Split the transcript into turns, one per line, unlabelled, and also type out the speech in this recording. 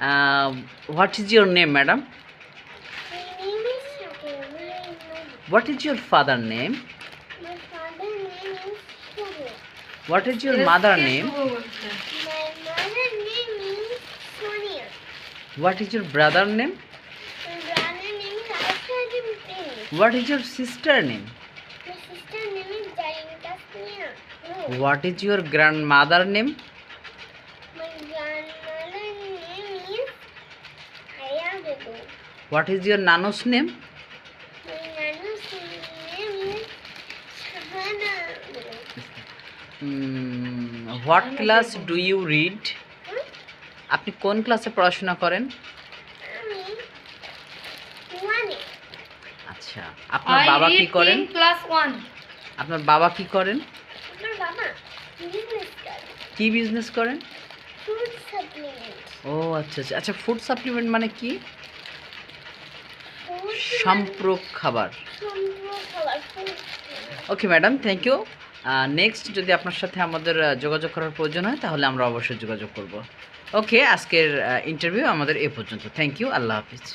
Uh, what is your name, madam?
My name is Shakira.
What is your father name?
My father name is Shuru.
What is your mother name?
My mother name is Sonia.
What is your brother name?
My brother name is Ashradim
What is your sister name?
My sister name is
Jayanka What is
your grandmother name? My grandmother
what is your নানুস name. What class do you read আপনি কোন ক্লাসে পড়াশোনা করেন? আচ্ছা আপনার বাবা কি করেন?
ক্লাস ওয়ান
আপনার বাবা কি করেন? কি বিজনেস করেন? ও আচ্ছা আচ্ছা। আচ্ছা ফুড সাপ্লিমেন্ট মানে কি? সম্প্রক খাবার। Okay madam thank you next যদি আপনার সাথে আমাদের যোগাযোগ করার প্রয়োজন হয়, তাহলে আমরা অবশ্যই যোগাযোগ করব। ওকে আজকের ইন্টারভিউ আমাদের এ পর্যন্ত। থ্যাংক ইউ আল্লাহ হাফিজ।